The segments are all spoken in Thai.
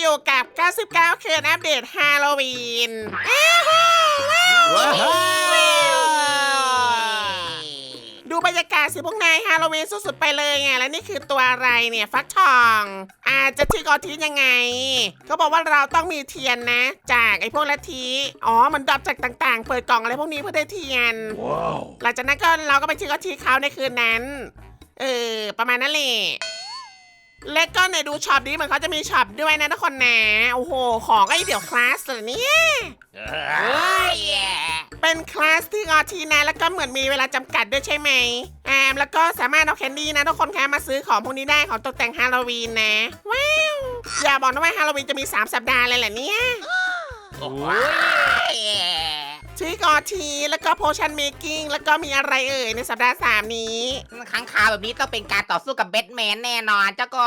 อยู่กับ 99 คืนอัปเดตฮาโลวีนอ้าวว้าวว้าวดูบรรยากาศสิพวกนายฮาโลวีนสุดๆไปเลยไงแล้วนี่คือตัวอะไรเนี่ยฟักทอง อาจจะที่กอทียังไง เขาบอกว่าเราต้องมีเทียนนะ จากไอ้พวกลัทธิอ๋อมันดรอปจากต่างๆ เปิดกล่องอะไรพวกนี้เพื่อได้เทียนว้าวหลังจากนั้นก็เราก็ไปชื่อกอทีเขาในคืนนั้นเออประมาณนั้นแหละ และก็ในดูช็อปนี้เหมันเขาจะมีช็อปด้วยนะทุกคนนะ โอ้โห ของไอ้เดี๋ยวคลาสเหรอเนี่ยเฮ้ยเป็นคลาสที่กอทีนะแล้วก็เหมือนมีเวลาจำกัดด้วยใช่ไหมอ่าแล้วก็สามารถเอาแคนดี้นะทุกคนคะมาซื้อของพวกนี้ได้ของตกแต่งฮาโลวีนนะ ว้าว อย่าบอกนะว่าฮาโลวีนจะมี 3 สัปดาห์เลยแหละเนี่ยโอ้ย ชื่อกอทีแล้วก็โพชั่นเมกิ้งแล้วก็มีอะไรเอ่ยในสัปดาห์3นี้ครั้งคราวแบบนี้ต้องเป็นการต่อสู้กับแบทแมนแน่นอนเจ้าก็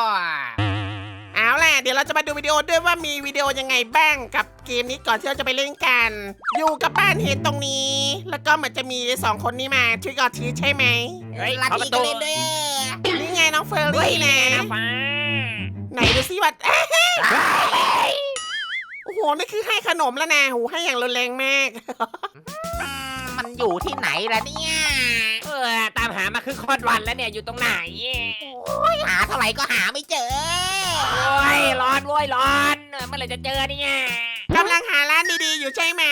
เอาล่ะเดี๋ยวเราจะมาดูวิดีโอด้วยว่ามีวิดีโอยังไงบ้างกับเกมนี้ก่อนที่เราจะไปเล่นกัน อยู่กับบ้านเฮดตรงนี้ แล้วก็เหมือนจะมีสองคนนี้มาทริกอทีใช่ไหมเฮ้ยลัทเข้าปธิระก็ตูเล่นด้วยนี่ไงน้องเฟอร์เฮ้ยรี่นะนะฟ้าไหนดูซิว่าโอ้โห นี่คือให้ขนมแล้วนะโหให้อย่างรุนแรงมาก อืมมันอยู่ที่ไหนล่ะเนี่ย เออตามหามาครึ่งค่อนวันแล้วเนี่ยอยู่ตรงไหนหาเท่าไหร่ก็หาไม่เจอ โอ้ยร้อนโว้ยร้อนเออเมื่อไหร่จะเจอเนี่ย กำลังหาร้านดีๆ อยู่ใช่ไหม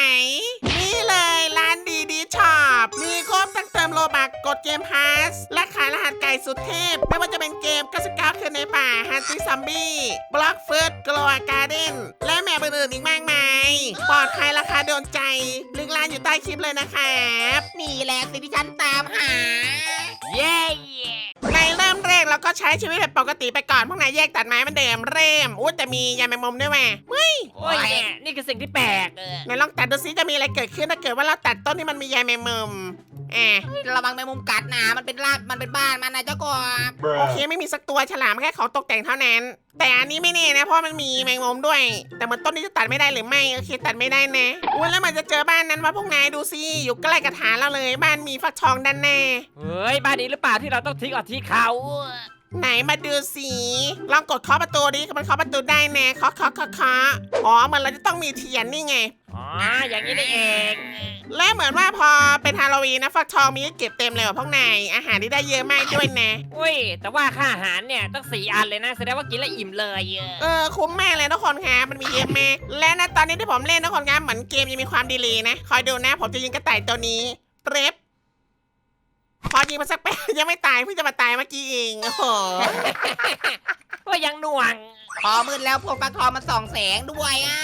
นี่เลยร้านดีดีช็อป มีครบตั้งเติมโลบักกดเกมพาส และขายรหัสไก่สุดเทพ ไม่ว่าจะเป็นเกม99คืนในป่าฮันตี้ซัมบี้บล็อกเฟิร์สกลัวการ์เด้น ปลอดภัยราคาโดนใจลิงก์ร้านอยู่ใต้คลิปเลยนะครับนี่แหละสิ่งที่ฉันตามหา เย้ในเริ่มแรกเราก็ใช้ชีวิตแบบปกติไปก่อนพวกนายแยกตัดไม้เหมันเดิมเริ่มอุ้ยแต่มียาแมงมุมด้วยแม่เฮ้ยโอ้ยเนี่ยนี่คือสิ่งที่แปลกเออไหนลองตัดดูซิจะมีอะไรเกิดขึ้นถ้าเกิดว่าเราตัดต้นที่มันมียาแมงมุม อะระวังแมงมุมกัดนะ มันเป็นลาดมันเป็นบ้านมันนะเจ้ากบ โอเคไม่มีสักตัวฉลามแค่ของตกแต่งเท่านั้น แต่อันนี้ไม่แน่นะเพราะมันมีแมงมุมด้วย แต่เหมือนต้นนี้จะตัดไม่ได้หรือไม่โอเคตัดไม่ได้นะอุ้ยแล้วมันจะเจอบ้านนั้นว่าพวกนายดูสิอยู่ใกล้กระถางเราเลย บ้านมีฟักทองด้านหน้าเฮ้ยบ้านนี้หรือเปล่าที่เราต้องทิ้งออกที่เขา ไหนมาดูสิลองกดเคาะประตูดิมันเคาะประตูได้นะเคาะเคาะเคาะเคาะอ๋อเหมันเราจะต้องมีเทียนนี่ไง อ๋อ อย่างนี้นี่เอง และเหมือนว่าพอเป็นฮาโลวีนนะฟักทองมีให้เก็บเต็มเลยว่ะพวกนายอาหารที่ได้เยอะมากด้วยนะ อุ้ย แต่ว่าค่าอาหารเนี่ยต้องสี่อันเลยนะ แสดงว่ากินแล้วอิ่มเลยเออเออคุ้มมากเลยทุกคนครับมันมีเยอะมากและนะตอนนี้ที่ผมเล่นทุกคนครับเหมือนเกมยังมีความดีเลยนะ คอยดูนะ ผมจะยิงกระต่ายตัวนี้เปรบ พอยิงมาสักแป๊บยังไม่ตายเพิ่งจะมาตายเมื่อกี้เองโอ้โหก็ยังหน่วง พอมืดแล้วพวกฟักทองมันส่องแสงด้วยอะ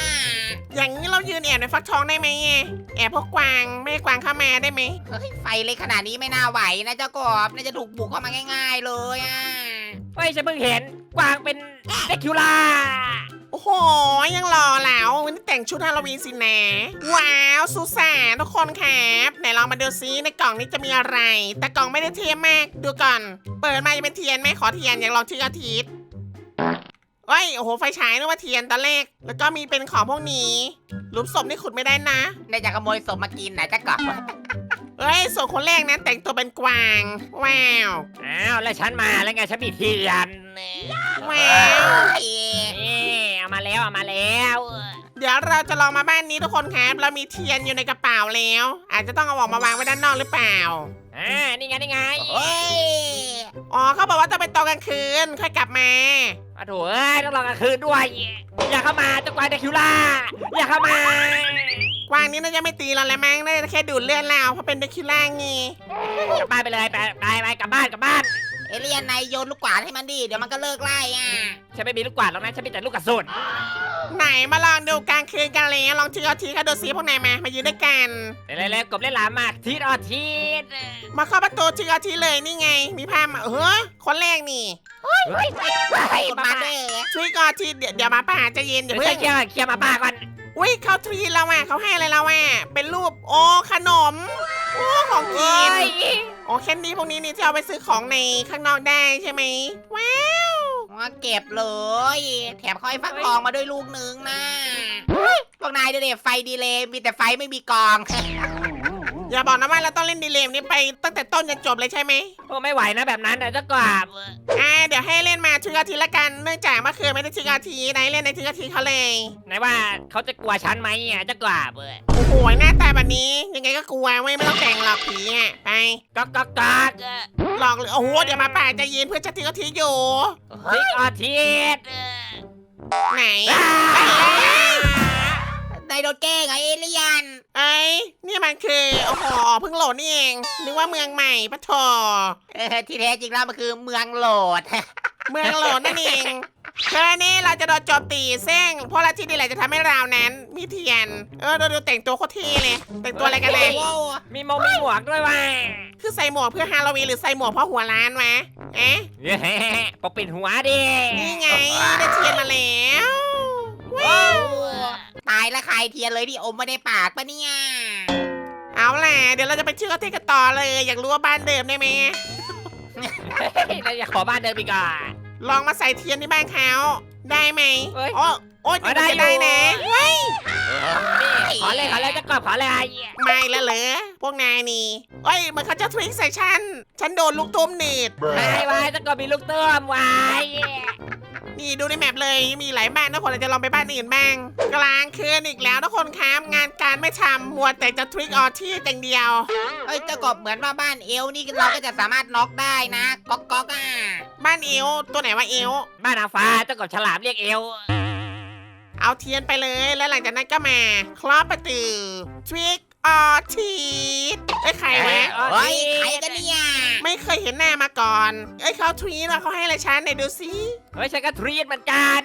อย่างนี้เรายืนแอบในฟักทองได้ไหมแอบพวกกวางไม่ให้กวางเข้ามาได้ไหมเฮ้ยไฟเล็กขนาดนี้ไม่น่าไหวนะเจ้ากบน่าจะถูกบุกเข้ามาง่าย ๆ เลยอะ เฮ้ยฉันเพิ่งเห็นกวางเป็นเด็กคิวล่าโอ้โห ยังรอแล้ววันนี้แต่งชุดฮาโลวีนสินะ ว้าวสุสานทุกคนครับไหนลองมาดูซิในกล่องนี้จะมีอะไร แต่กล่องไม่ได้เทียมมากดูก่อน เปิดมาจะเป็นเทียนไหมขอเทียนอยากลองที่อาทิตย์เฮ้ยโอ้โหไฟฉายนึกว่าเทียนตอนแรกแล้วก็มีเป็นของพวกนี้หลุมศพนี่ขุดไม่ได้นะได้จะขโมยศพมากินนะเจ้ากบเฮ้ยส่วนคนแรกนะ แต่งตัวเป็นกวาง ว้าว อ้าวแล้วฉันมาแล้วไงฉันมีเทียนว้าว เอ้ยนี่ เอามาแล้วเอามาแล้วเดี๋ยวเราจะลองมาบ้านนี้ทุกคนครับ เรามีเทียนอยู่ในกระเป๋าแล้ว อาจจะต้องเอาออกมาวางไว้ด้านนอกหรือเปล่า อ่านี่ไงนี่ไงเฮ้ยอ๋อเขาบอกว่าต้องเป็นตอนกลางคืนค่อยกลับมา มาโถเอ้ยต้องรอกลางคืนด้วย อย่าเข้ามาเจ้ากวางเด็กคิวล่าอย่าเข้ามากวางนี้น่าจะไม่ตีเราแล้วมั้งน่าจะแค่ดูดเลือดเราเพราะเป็นเดคิล่าไงกลับบ้านไปเลยไปไปไปกลับบ้านกลับบ้านเอเลียนนายโยนลูกกวาดให้มันดิเดี๋ยวมันก็เลิกไล่อะฉันไม่มีลูกกวาดหรอกนะฉันมีแต่ลูกกระสุนไหนมาลองดูกลางคืนกันเลยลองทีเอาทีกันดูซิพวกนายมามายืนด้วยกันเร็วๆกบเล่นหลามมากทีดออทีดมาเข้าประตูทีเอาทีเลยนี่ไง มีผ้ามาเฮ้ยคนแรกนี่เฮ้ยไอ้มาเด้อช่วยก่อนทีเดี๋ยวเดี๋ยวมาป่าใจะเย็นอย่าเดี๋ยวเพิ่ฉังนเคลียร์เคลียร์มาป้าก่อนอุ้ยเขาทรีเราอะเขาให้อะไรเราอะเป็นรูปโอ้ขนมโอ้ของกิโอ้นย โอ้แคนดี้พวกนี้นี่ที่เอาไปซื้อของในข้างนอกได้ใช่ไหมว้าวมาเก็บเลย แถมเขาให้ฟักทองมาด้วยลูกหนึงนะพวกนายดูดิไฟดีเลยมีแต่ไฟไม่มีกอง อย่าบอกนะว่าเราต้องเล่นดีเลมนี้ไปตั้งแต่ต้นจนจบเลยใช่ไหมโอ้ไม่ไหวนะแบบนั้นนะเจ้ากบอ่าเดี๋ยวให้เล่นมาทุกอาทิตย์ละกันเนื่องจากเมื่อคืนไม่ได้ทุกอาทิตย์ไหนเล่นในทุกอาทิตย์เขาเลยไหนว่าเขาจะกลัวฉันไหมอะเจ้ากบโอ้โหหน้าตาแบบนี้ยังไงก็กลัวเว้ยไม่ต้องแต่งหรอกผีอะไปก๊อกก๊อกก๊อกหลอกเลยโอ้โหเดี๋ยวมาป่าใจะยืนเพื่อจะทิ้งอาทิตย์อยู่ทิกออทิสไหน นายโดนแกล้งเหรอเอเลียน ไอ้ยนี่มันคือ โอ้โหเพิ่งโหลดนี่เองนึกว่าเมืองใหม่ปะโถเออที่แท้จริงแล้วมันคือเมืองโหลด เมืองโหลดนั่นเองเธอนี่เราจะโดนโจมตีซึ่งเพราะละที่นี่แหละจะทำให้เรานั้นมีเทียน เออดูดูแต่งตัวโคตรเท่เลย แต่งตัวอะไรกันเลย โอ้โหมีมงมีหมวกด้วยว่ะคือใส่หมวกเพื่อฮาโลวีนหรือใส่หมวกเพราะหัวล้านวะเอ๊ะ เย้ปกปิดหัวดินี่ไงได้เทียนมาแล้วว้าวตายแล้วคายเทียนเลยที่อมไม่ได้ปากปะเนี่ย เอาล่ะเดี๋ยวเราจะไปชื่อเขาที่กันต่อเลย อยากรู้ว่าบ้านเดิมได้ไหมเราอยากขอบ้านเดิมอีกอะลองมาใส่เทียนที่บ้านเขาได้ไหมเอ้ยโอ้โอ้ยเอาได้จะได้อยู่นะเฮ้ยนี่ขอเลยขอเลยเจ้ากบขอเลยไม่แล้วเหรอพวกนายนี่เอ้ยเหมือนเขาจะทวิกใส่ฉันฉันโดนลูกตุ้มหนีดไม่ไว้เจ้ากบมีลูกเติมไว้นี่ดูในแมปเลยมีหลายบ้านทุกคนอาจจะลองไปบ้านอื่นบ้าง กลางคืนอีกแล้วทุกคนครับงานการไม่ทำมัวแต่จะทริกออที่อย่างเดียว เอ้ยเจ้ากบเหมือนว่าบ้านเอลนี่เราก็จะสามารถน็อกได้นะก๊อกก๊อกอะบ้านเอวตัวไหนว่าเอว บ้านอาฟ้าเจ้ากบฉลามเรียกเอว เอาเทียนไปเลยแล้วหลังจากนั้นก็มาครอบประตูทริกออทีเอ้ยใครวะเอ้ย เฮ้ยใครกันเนี่ยไม่เคยเห็นหน้ามาก่อน เอ้ยเขาทวีตว่าเขาให้อะไรฉันไหนดูสิเฮ้ยฉันก็ทรีตเหมือนกันเนี่ยอืม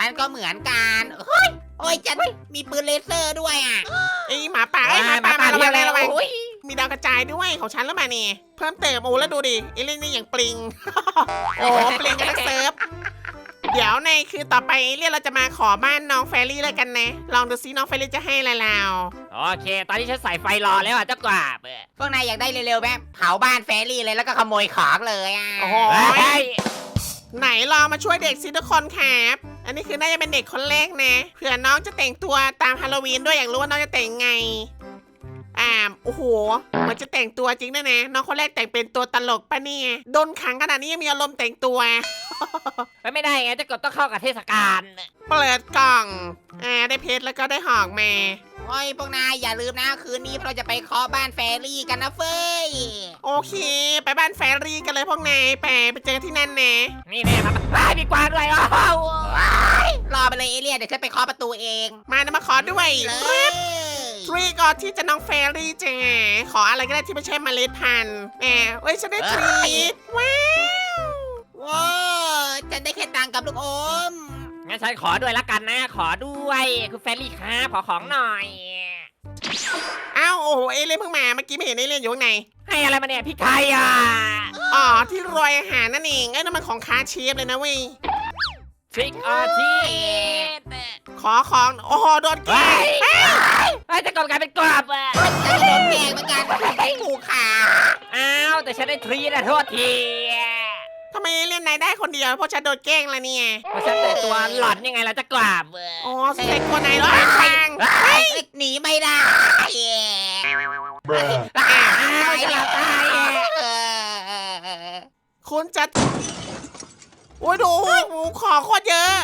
ฉันก็เหมือนกันเฮ้ยโอ้ยจะมีปืนเลเซอร์ด้วยอะ ไอ้หมาป่าไอ้ยหมาป่ามาระวังนะระวังโอ้ยมีดาวกระจายด้วยของฉันหรือเปล่านี่เพิ่มเติมโอ้แล้วดูดิไอ้เล่นนี่อย่างปลิง โอ้ปลิงกันทั้งเซิร์ฟเดี๋ยวในคือต่อไปเรียกเราจะมาขอบ้านน้องแฟรี่แล้วกันนะ ลองดูซิน้องแฟรี่จะให้อะไรเราโอเค ตอนนี้ฉันใส่ไฟรอแล้วอะเจ้ากบพวกนายอยากได้เร็วๆไหมเผาบ้านแฟรี่เลยแล้วก็ขโมยของเลยอะโอ้โห เฮ้ย ไหนลองมาช่วยเด็กสิทุกคนครับ อันนี้คือน่าจะเป็นเด็กคนแรกนะ เผื่อน้องจะแต่งตัวตามฮาโลวีนด้วยอยากรู้ว่าน้องจะแต่งไงอ่าโอ้โหเหมือนจะแต่งตัวจริงด้วยนะ น้องคนแรกแต่งเป็นตัวตลกปะเนี่ยโดนขังขนาดนี้ยังมีอารมณ์แต่งตัวเฮ้ยไม่ได้ไงเจ้ากบต้องเข้ากับเทศกาล เปิดกล่อง อ่า ได้เพชรแล้วก็ได้หอกมา โอ้ยพวกนายอย่าลืมนะคืนนี้เราจะไปเคาะบ้านแฟรี่กันนะเฟ้ยโอเค ไปบ้านแฟรี่กันเลยพวกนายไปไปเจอที่นั่นนะนี่แน่ครับไอ้ยมีกวางด้วยอ้าวรอไปเลยเอเลียนเดี๋ยวฉันไปเคาะประตูเองมานะมาขอด้วยเลปึ๊บยทรีก่อนที่จะน้องแฟรี่จ้าขออะไรก็ได้ที่ไม่ใช่เมล็ดพันธุ์แหมเอ้ยฉันได้ทรีตว้าว ว้าวฉันได้แค่ตังค์กับลูกอม งั้นฉันขอด้วยละกันนะ ขอด้วยคุณแฟรรี่ครับขอของหน่อยอ้าวโอ้โหเอเลี่ยนเพิ่งมาเมื่อกี้ไม่เห็นเอเลี่ยนอยู่ข้างในให้อะไรมาเนี่ยพี่ไทยอะอ๋อที่โรยอาหารนั่นเองไอ้ยนั่นมันของค้าเชฟเลยนะเว้ยทริกออทีสขอของ โอ้โหโดนแกล้งเฮ้ยไอ้ยเจะกบกลายเป็นกบอะฉันก็โดนแกล้งเหมือนกันให้ถูกขา อ้าวแต่ฉันได้ทรีนะโทษทีทำไมเอเลี่ยนนายได้คนเดียวเพราะฉันโดนแกล้งละเนี่ยเพราะฉันแต่งตัวหลอนยังไงล่ะเจะกบอ๋อสเต็กตัวนายแล้วฟางเฮ้ยหนีไม่ได้อ้าวจะหลับตายอะเออคุณจะโอ้ยดูของโคตรเยอะ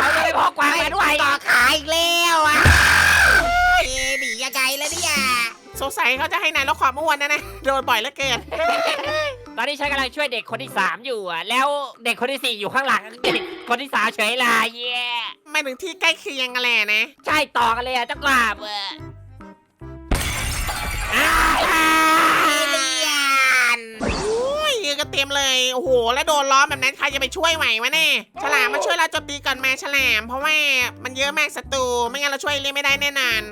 เขาจะไม่พกกวางมาด้วยต่อขาอีกแล้วอะเอ้ยหนียังไงแล้วเนี่ยสงสัยเขาจะให้นายลดความอ้วนนะนะโดนบ่อยเหลือเกิน ตอนนี้ฉันกำลังช่วยเด็กคนที่สามอยู่อะแล้วเด็กคนที่สี่อยู่ข้างหลังเด็กคนที่สามเฉยเลย เย้ไม่ถึงที่ใกล้เคียงกันแหละนะ ใช่ต่อกันเลยอะเจ้ากราบอะอ้าวเอเลียนโอ้ยก็เต็มเลย โอ้โห แล้วโดนล้อมแบบนั้นใครจะไปช่วยไหววะแน่ฉลามมาช่วยเราโจมตีก่อนมาฉลาม เพราะว่ามันเยอะมากศัตรู ไม่งั้นเราช่วยเล่นไม่ได้แน่นอน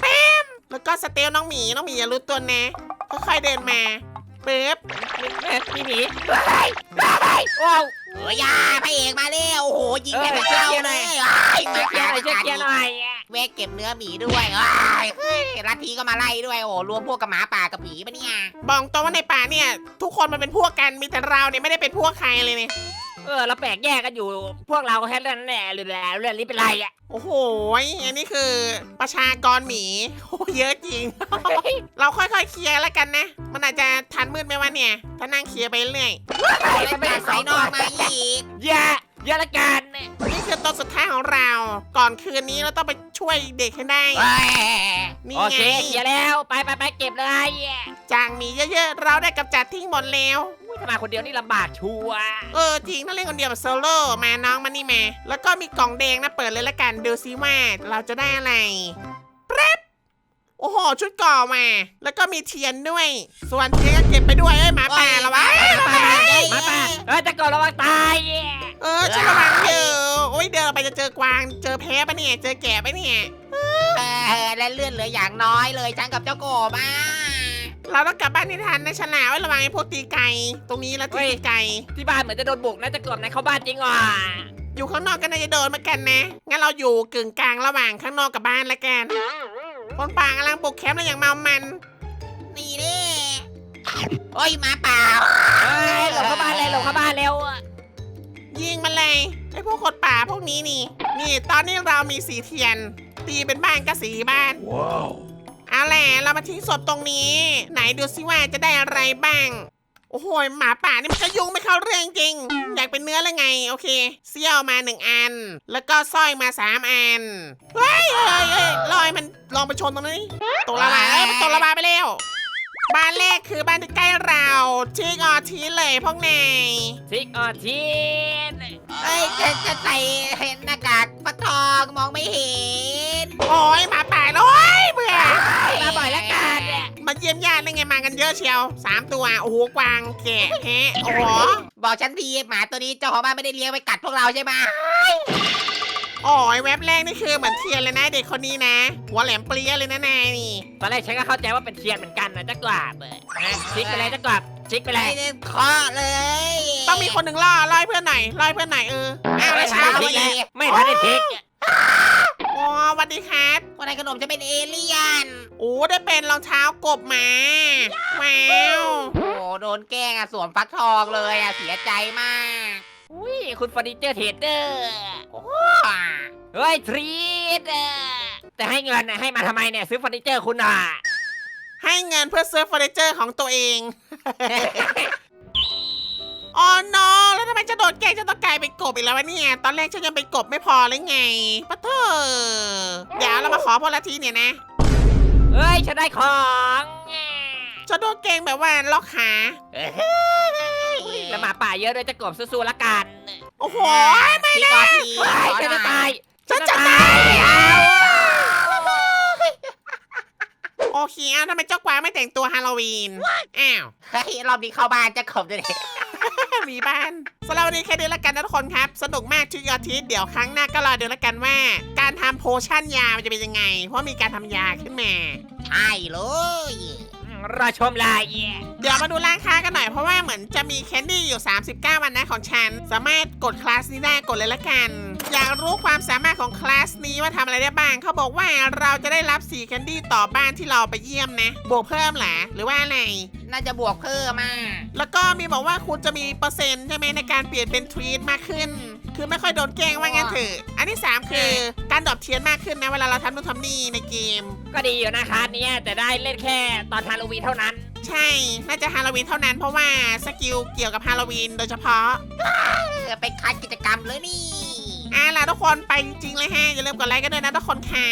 แป๊มแล้วก็สเตลน้องหมี น้องหมีอย่ารู้ตัวนะ ค่อยๆเดินมาปึ๊บ มีหมีเฮ้ยเฮ้ยว้าว โอ้ยยาพระเอกมาแล้วโอ้โหยิงแค่เออเป็นเจ้าช่วยเกียร์หน่เลอยยอ้ายช่วยเกียร์หน่อยช่วยเกียร์หน่อยแวะเก็บเนื้อหมีด้วยอ้ายเฮ้ยลัทธิก็มาไล่ด้วยโอ้โหรวมพวกกับหมาป่ากับผีปะเนี่ยบอกตรงว่าในป่าเนี่ย ทุกคนมันเป็นพวกกันมีแต่เราเนี่ยไม่ได้เป็นพวกใครเลยเนี่ยเออเราแปลกแยกกันอยู่พวกเราแค่เรื่องนั้นแหละหรือแล้วเรื่องนี้เป็นไรอะโอ้โหอันนี้คือประชากรหมีโอ้เยอะจริง เราค่อยๆเคลียร์แล้วกันนะ มันอาจจะทันมืดไหมวะเนี่ย ถ้านั่งเคลียร์ไปเรื่อยแล้วจากภายนอกมาอีกเยอะเยอะละกันนี่คือตัวสุดท้ายของเรา ก่อนคืนนี้เราต้องไปช่วยเด็กให้ได้เฮ้ยนี่โอไงเคเคลียร์แล้วไปไปไปเก็บเลยจางหมีเยอะๆ เราได้กำจัดทิ้งหมดแล้ว อุ้ยถ้ามาคนเดียวนี่ลำบากชัวร์เออจริงถ้าเล่นคนเดียวแบบโซโล่มาน้องมานี่มาแล้วก็มีกล่องแดงนะเปิดเลยละกันดูซิว่าเราจะได้อะไรแป๊บโอ้โห ชุดก่อมาแล้วก็มีเทียนด้วย ส่วนเทียนก็เก็บไปด้วยเอ้ยหมาป่าละวะมาป่ามาป่าเออจะก่อนระวังตายเออฉันระวังอยู่โอ้ยเดินไปจะเจอกวางเจอแพ้ปะเนี่ยเจอแกะปะเนี่ยเออและเลื่อนเหลืออย่างน้อยเลยฉันกับเจ้าโกบอะเราต้องกลับบ้านที่ทันนะฉลาวไว้ระวังไอ้พวกตีไก่ตรงนี้แล้วที่ตีไก่ที่บ้านเหมือนจะโดนบุกนะจะเกือบในเข้าบ้านจริงอะอยู่ข้างนอกก็น่าจะโดนเหมือนกันนะ งั้นเราอยู่กึ่งกลางระหว่างข้างนอกกับบ้านละกัน คนป่ากำลังปลุกแคมป์แล้วอย่างเมามัน นี่นี่โอ้ยหมาเปล่าเฮ้ยหลบเข้าบ้านเลยหลบเข้าบ้านเร็วยิงมันเลยไอ้พวกคนป่าพวกนี้นี่ นี่ตอนนี้เรามีสีเทียน ตีเป็นบ้านก็สีบ้านเอาแหละเรามาทิ้งศพตรงนี้ ไหนดูซิว่าจะได้อะไรบ้างโอ้โหหมาป่านี่มันก็ยุ่งไม่เข้าเรื่องจริง อยากเป็นเนื้อแล้วไง โอเคเซี่ยวมาหนึ่งอัน แล้วก็สร้อยมาสามอัน เฮ้ยเฮ้ยเฮ้ยลอยมันลองไปชนตรงนั้นนี่ตกละบาเอ้ยมันตกละบาไปแล้ว บ้านแรกคือบ้านที่ใกล้เราที่ออทีเลยพวกนายทิกออทีนเอ้ยจะจะใส่หน้ากากฟักทองมองไม่เห็น โอ้ย มาเยี่ยมญาติได้ไงมากันเยอะเชียวสามตัวโอ้โหกวางแกะแพะโอ้โหบอกฉันทีหมาตัวนี้เจ้าของบ้านไม่ได้เลี้ยงไปกัดพวกเราใช่ไหมโอ้ยแว็บแรกนี่คือเหมือนเทียนเลยนะเด็กคนนี้นะ หัวแหลมเปรี้ยเลยนะนายนี่ตอนแรกฉันก็เข้าใจว่าเป็นเทียนเหมือนกันนะจะกวาดนะชิกไปเลยจะกวาดชิกไปเลไม่ยได้เคาะเลย ต้องมีคนหนึ่งล่อล่อให้เพื่อนหน่อยล่อให้เพื่อนหน่อยเอออ้าวไม่แล้วทัเช้านได้เลทิยกไม่ทันได้ทิกโอ้ สวัสดีครับวันไหนขนมจะเป็นเอเลี่ยน โอ้ได้เป็นรองเท้ากบมาว้าวโอ้โดนแกล้งอะสวมฟักทองเลยอะเสียใจมาก อุ้ยคุณเฟอร์นิเจอร์เทรดเดอร์ว้าเฮ้ยทรีดแต่ให้เงินน่ะให้มาทำไมเนี่ยซื้อเฟอร์นิเจอร์คุณอะให้เงินเพื่อซื้อเฟอร์นิเจอร์ของตัวเอง อ๋อ no แล้วทำไมจะโดดแกล้งจะต้องกลายเป็นกบอีกแล้ววะเนี่ย ตอนแรกฉันยังเป็นกบไม่พอเลยไงปะเถอะเดี๋ยวเรามาขอพลทีเนี่ยนะเฮ้ยฉันได้ของจะโดนเกงแบบว่าล็อกขาแล้วหมาป่าเยอะด้วยจะกบสู้ๆละกันโอ้โหไม่นะ เฮ้ยฉันจะตายฉันจะตายโอเคอ้าวทำไมเจ้ากวางไม่แต่งตัวฮาโลวีน อ้าว เฮ้ยรอบนี้เข้าบ้านจะขบเลย มีบ้านสำหรับวันนี้แค่นี้ละกันนะทุกคนครับ สนุกมากทุกอาทิตย์เดี๋ยวครั้งหน้าก็รอดูละกันว่า การทำโพชั่นยามันจะเป็นยังไง เพราะมีการทำยาขึ้นมา ใช่เลย รอชมลายเดี๋ยวมาดูร้านค้ากันหน่อยเพราะว่าเหมือนจะมีแคนดี้อยู่ 39 วันนะของฉัน สามารถกดคลาสนี้ได้กดเลยละกัน อยากรู้ความสามารถของคลาสนี้ว่าทำอะไรได้บ้างเขาบอกว่าเราจะได้รับสีแคนดี้ต่อบ้านที่เราไปเยี่ยมนะ บวกเพิ่มเหรอหรือว่าอะไร น่าจะบวกเพิ่มมาแล้วก็มีบอกว่าคุณจะมีเปอร์เซ็นต์ใช่ไหมในการเปลี่ยนเป็นทวีตมากขึ้น คือไม่ค่อยโดนแกล้งว่างั้นเถอะ อันที่ 3 คือการดรอปเทียนมากขึ้นนะเวลาเราทำนู่นทำนี่ในเกม ก็ดีอยู่นะคะเนี่ยแต่ได้เล่นแค่ตอนฮาโลวีนเท่านั้น ใช่ น่าจะฮาโลวีนเท่านั้นเพราะว่าสกิลเกี่ยวกับฮาโลวีนโดยเฉพาะเออไปคัดกิจกรรมเลยนี่อะล่ะทุกคนไปจริงๆเลยฮะอย่าลืมกดไลค์กันด้วยนะทุกคนค่ะ